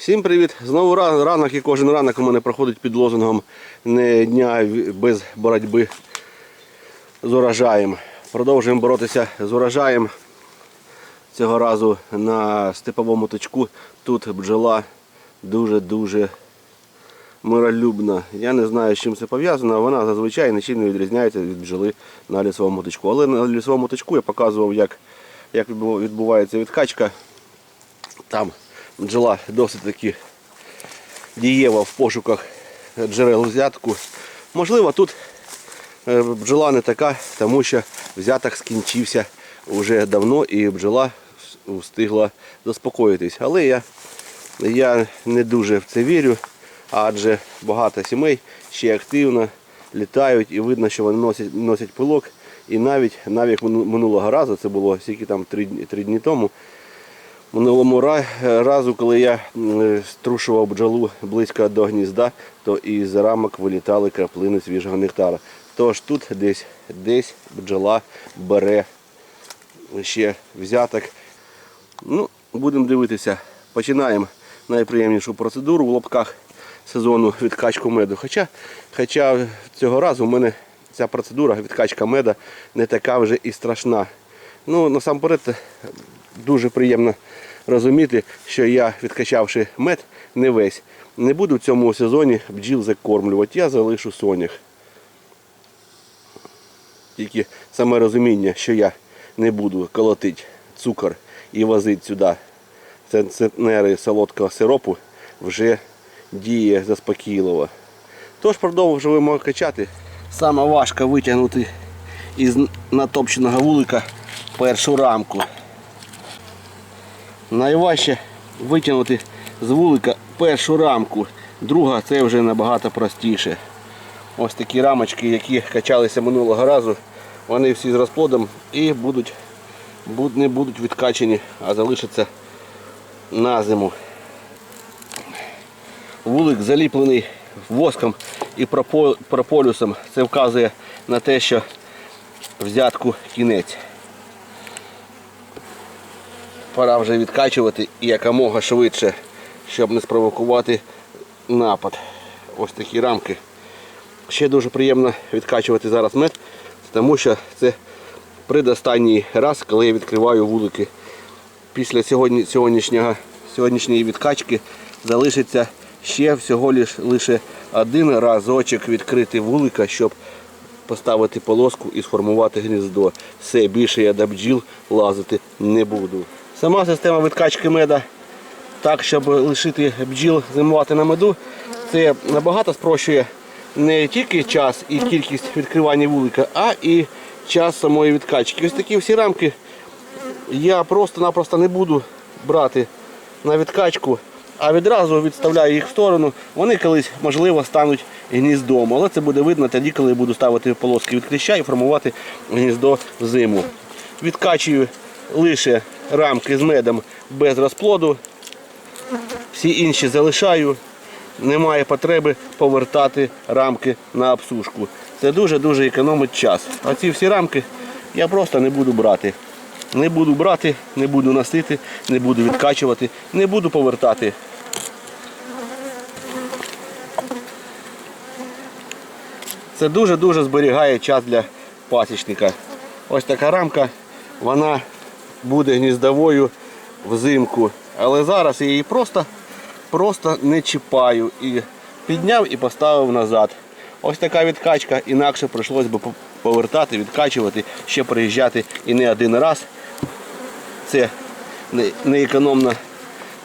Всім привіт! Знову ранок і кожен ранок у мене проходить під лозунгом не дня без боротьби з урожаєм. Продовжуємо боротися з урожаєм. Цього разу на степовому точку тут бджола дуже-дуже миролюбна. Я не знаю, з чим це пов'язано. Вона зазвичай нічим не відрізняється від бджоли на лісовому точку. Але на лісовому точку я показував, як, як відбувається відкачка. Там бджола досить таки дієва в пошуках джерел взятку. Можливо, тут е, бджола не така, тому що взяток скінчився вже давно і бджола встигла заспокоїтись. Але я, я не дуже в це вірю, адже багато сімей ще активно літають і видно, що вони носять, носять пилок. І навіть навіть минулого разу, це було скільки там три дні тому, Минулому разу, коли я струшував бджолу близько до гнізда, то із рамок вилітали краплини свіжого нектара. Тож тут десь, десь бджола бере ще взяток. Ну, будемо дивитися. Починаємо найприємнішу процедуру в лобках сезону відкачку меду. Хоча, хоча цього разу в мене ця процедура відкачка меда не така вже і страшна. Ну, насамперед, дуже приємно розуміти, що я, відкачавши мед, не весь, не буду в цьому сезоні бджіл закормлювати, я залишу сонях. Тільки саме розуміння, що я не буду колотити цукор і возити сюди центнери солодкого сиропу, вже діє заспокійливо. Тож продовжуємо качати. Саме важко витягнути із натопченого вулика першу рамку. Найважче витягнути з вулика першу рамку. Друга це вже набагато простіше. Ось такі рамочки, які качалися минулого разу, вони всі з розплодом і будуть, не будуть відкачені, а залишаться на зиму. Вулик заліплений воском і прополюсом. Це вказує на те, що взятку кінець. Пора вже відкачувати і якомога швидше, щоб не спровокувати напад. Ось такі рамки. Ще дуже приємно відкачувати зараз мед, тому що це предостанній раз, коли я відкриваю вулики. Після сьогодні, сьогоднішнього, сьогоднішньої відкачки залишиться ще всього лиш, лише один разочок відкрити вулика, щоб поставити полоску і сформувати гніздо. Все, більше я до бджіл лазити не буду. Сама система відкачки меда так, щоб лишити бджіл зимувати на меду, це набагато спрощує не тільки час і кількість відкривання вулика, а і час самої відкачки. Ось такі всі рамки я просто-напросто не буду брати на відкачку, а відразу відставляю їх в сторону. Вони колись, можливо, стануть гніздом. Але це буде видно тоді, коли я буду ставити полоски від кліща і формувати гніздо в зиму. Відкачую лише рамки з медом без розплоду. Всі інші залишаю. Немає потреби повертати рамки на обсушку. Це дуже-дуже економить час. А ці всі рамки я просто не буду брати. Не буду брати, не буду носити, не буду відкачувати, не буду повертати. Це дуже-дуже зберігає час для пасічника. Ось така рамка, вона буде гніздовою взимку. Але зараз я її просто, просто не чіпаю. І підняв і поставив назад. Ось така відкачка, інакше прийшлось би по- повертати, відкачувати, ще приїжджати і не один раз. Це не економно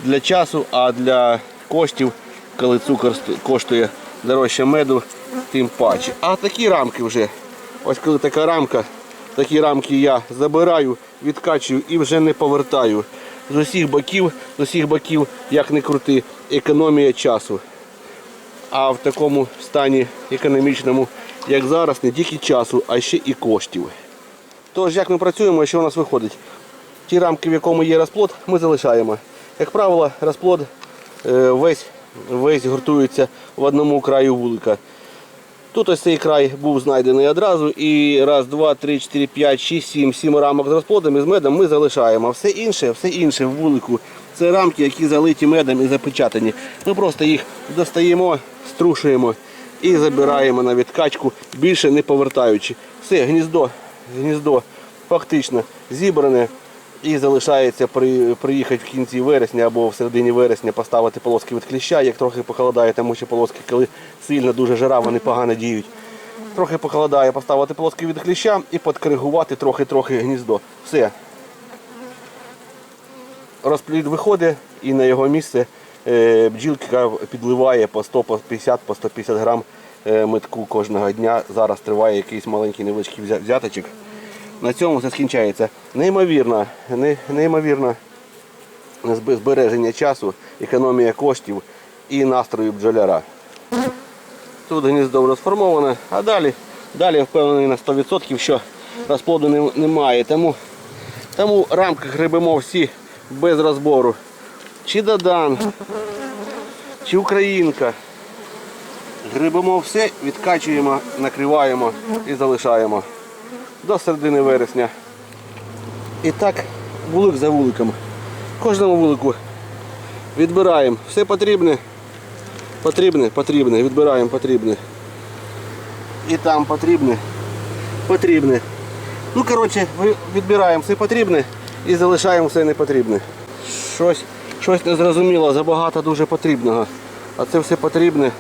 для часу, а для коштів, коли цукор коштує дорожче меду, тим паче. А такі рамки вже, ось коли така рамка, такі рамки я забираю, відкачую і вже не повертаю. З усіх боків, з усіх боків, як не крути, економія часу. А в такому стані економічному, як зараз, не тільки часу, а ще і коштів. Тож, як ми працюємо, що у нас виходить? Ті рамки, в якому є розплод, ми залишаємо. Як правило, розплод е, весь, весь гуртується в одному краю вулика. Тут ось цей край був знайдений одразу. І раз, два, три, чотири, п'ять, шість, сім, сім рамок з розплодом і з медом ми залишаємо. А Все інше, все інше в вулику Це рамки, які залиті медом і запечатані. Ми просто їх достаємо, струшуємо і забираємо на відкачку, більше не повертаючи. Все, гніздо, гніздо фактично зібране. І залишається при, приїхати в кінці вересня або в середині вересня поставити полоски від кліща, як трохи похолодає, тому що полоски, коли сильно дуже жара, вони погано діють. Трохи похолодає, поставити полоски від кліща і підкоригувати трохи-трохи гніздо. Все. Розплід виходить і на його місце е, бджілка підливає по 100, по 50, по 150 грам е, метку кожного дня. Зараз триває якийсь маленький невеличкий взяточок. На цьому все скінчається. Неймовірно, не- неймовірно збереження часу, економія коштів і настрою бджоляра. Тут гніздо розформоване, а далі, далі впевнений на 100%, що розплоду немає. Тому, тому рамки гребемо всі без розбору. Чи Додан, чи Українка. Грибемо все, відкачуємо, накриваємо і залишаємо до середини вересня. І так, вулик за вуликом. Кожному вулику відбираємо все потрібне, потрібне, потрібне, відбираємо потрібне. І там потрібне, потрібне. Ну, коротше, відбираємо все потрібне і залишаємо все непотрібне. Щось, щось незрозуміло, забагато дуже потрібного. А це все потрібне.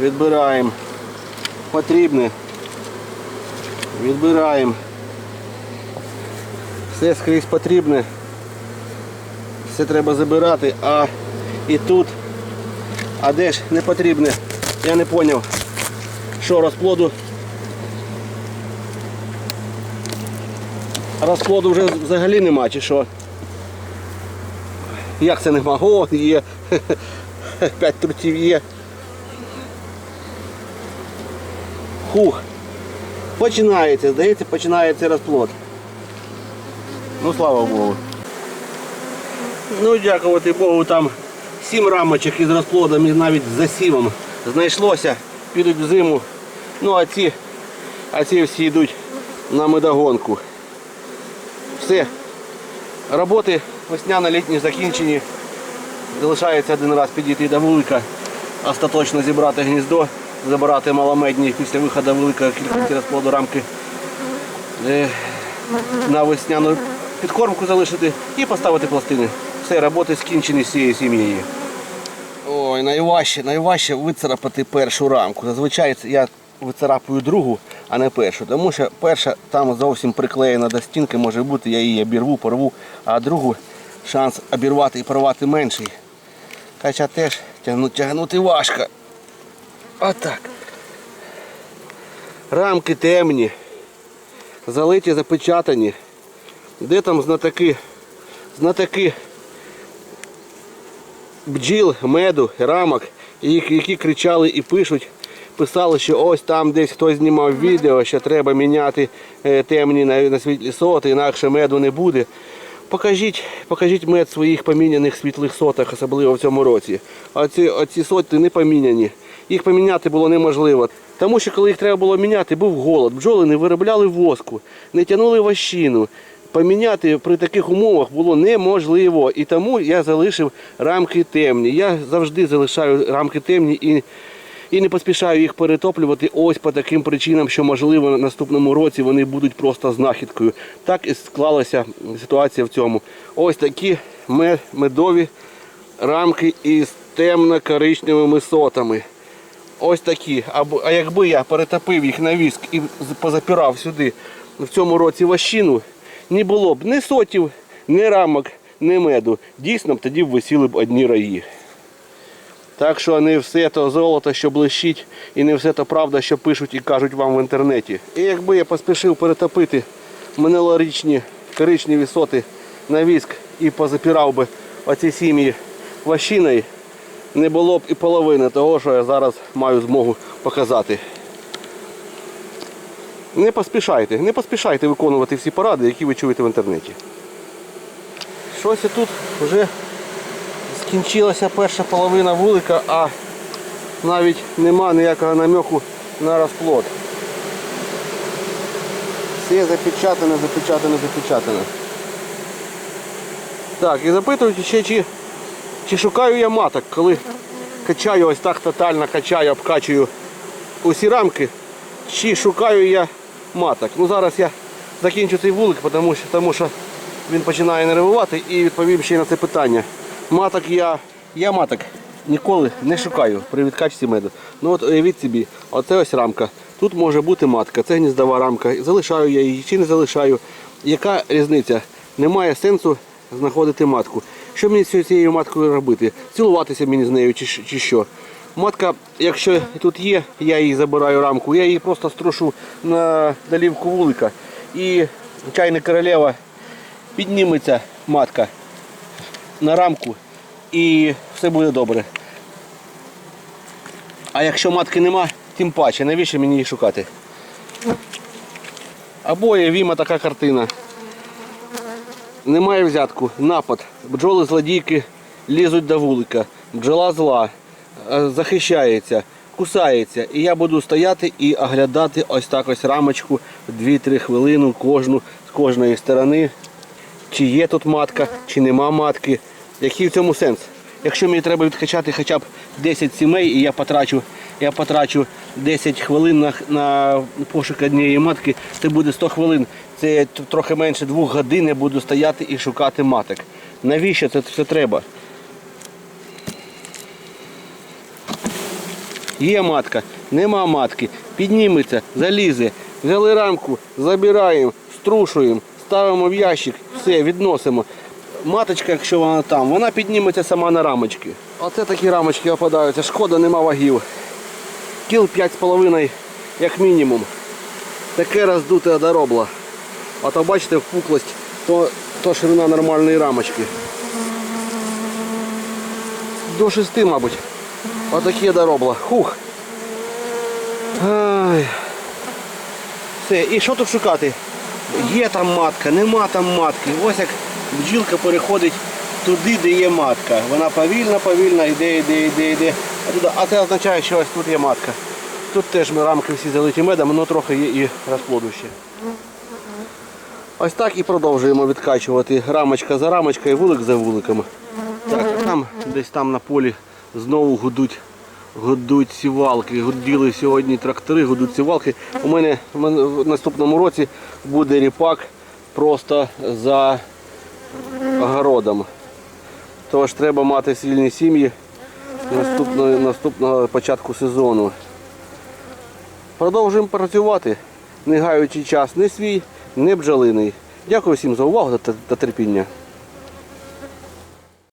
Відбираємо. Потрібне. Відбираємо. Все скрізь потрібне. Все треба забирати, а і тут. А де ж не потрібне? Я не зрозумів, що розплоду. Розплоду вже взагалі нема чи що? Як це нема? О, є. П'ять трутів є. Хух. Починається, здається, починається розплод. Ну слава Богу. Ну дякувати Богу, там сім рамочок із розплодом і навіть з засівом знайшлося, підуть в зиму. Ну а ці, а ці всі йдуть на медогонку. Все. Роботи весняно-літні закінчені. Залишається один раз підійти до вулика, остаточно зібрати гніздо, забирати маломедні після виходу великої кількості розплоду рамки е, на весняну підкормку залишити і поставити пластини. Все, роботи скінчені з цією сім'єю. Ой, найважче, найважче вицарапати першу рамку. Зазвичай я вицарапую другу, а не першу. Тому що перша там зовсім приклеєна до стінки, може бути, я її обірву, порву, а другу шанс обірвати і порвати менший. Хоча теж тягнути, тягнути важко. Отак. Рамки темні, залиті, запечатані. Де там знатоки, знатоки бджіл, меду, рамок, які, кричали і пишуть, писали, що ось там десь хтось знімав відео, що треба міняти е, темні на, світлі соти, інакше меду не буде. Покажіть, покажіть мед своїх поміняних світлих сотах, особливо в цьому році. Оці, оці соти не поміняні. Їх поміняти було неможливо. Тому що коли їх треба було міняти, був голод. Бджоли не виробляли воску, не тягнули вощину. Поміняти при таких умовах було неможливо. І тому я залишив рамки темні. Я завжди залишаю рамки темні і, і не поспішаю їх перетоплювати ось по таким причинам, що можливо на наступному році вони будуть просто знахідкою. Так і склалася ситуація в цьому. Ось такі мед- медові рамки із темно-коричневими сотами. Ось такі. А якби я перетопив їх на віск і позапирав сюди в цьому році ващину, не було б ні сотів, ні рамок, ні меду. Дійсно б тоді б висіли б одні раї. Так що не все то золото, що блищить, і не все то правда, що пишуть і кажуть вам в інтернеті. І якби я поспішив перетопити минулорічні коричневі соти на віск і позапирав би оці сім'ї ващиною, не було б і половини того, що я зараз маю змогу показати. Не поспішайте, не поспішайте виконувати всі поради, які ви чуєте в інтернеті. Щось тут вже скінчилася перша половина вулика, а навіть нема ніякого намеку на розплод. Все запечатане, запечатане, запечатане. Так, і запитують ще, чи, чи шукаю я маток, коли качаю ось так тотально качаю, обкачую усі рамки, чи шукаю я маток. Ну зараз я закінчу цей вулик, тому що, тому що він починає нервувати і відповім ще й на це питання. Маток я, я маток ніколи не шукаю при відкачці меду. Ну от уявіть собі, оце ось рамка. Тут може бути матка, це гніздова рамка. Залишаю я її чи не залишаю. Яка різниця? Немає сенсу знаходити матку. Що мені з цією маткою робити? Цілуватися мені з нею чи, чи що? Матка, якщо тут є, я її забираю рамку, я її просто струшу на долівку вулика. І чайна королева підніметься матка на рамку і все буде добре. А якщо матки нема, тим паче, навіщо мені її шукати? Або є віма така картина. Немає взятку, напад. Бджоли злодійки лізуть до вулика. Бджола зла, е, захищається, кусається. І я буду стояти і оглядати ось так ось рамочку 2-3 хвилини кожну з кожної сторони. Чи є тут матка, чи нема матки. Який в цьому сенс? Якщо мені треба відкачати хоча б 10 сімей і я потрачу, я потрачу 10 хвилин на, на пошук однієї матки, це буде 100 хвилин. Це трохи менше 2 годин я буду стояти і шукати маток. Навіщо це все треба? Є матка, нема матки, підніметься, залізе, взяли рамку, забираємо, струшуємо, ставимо в ящик, все, відносимо. Маточка, якщо вона там, вона підніметься сама на рамочки. Оце такі рамочки опадаються, шкода, нема вагів. Кіл 5,5 як мінімум. Таке роздуте одоробло. А то бачите впуклость, то, то ширина нормальної рамочки. До 6, мабуть. Отакі доробла. Хух. Ай. Все, і що тут шукати? Є там матка, нема там матки. Ось як бджілка переходить туди, де є матка. Вона повільно, повільно йде, йде, йде, йде. А, це означає, що ось тут є матка. Тут теж ми рамки всі залиті медом, воно трохи є і розплоду ще. Ось так і продовжуємо відкачувати рамочка за рамочкою, вулик за вуликом. Так, там десь там на полі знову гудуть, гудуть сівалки. Гуділи сьогодні трактори, гудуть сівалки. У мене в наступному році буде ріпак просто за огородом. Тож треба мати сильні сім'ї наступного, наступного початку сезону. Продовжуємо працювати, не гаючи час не свій, не бджолиний. Дякую всім за увагу та терпіння.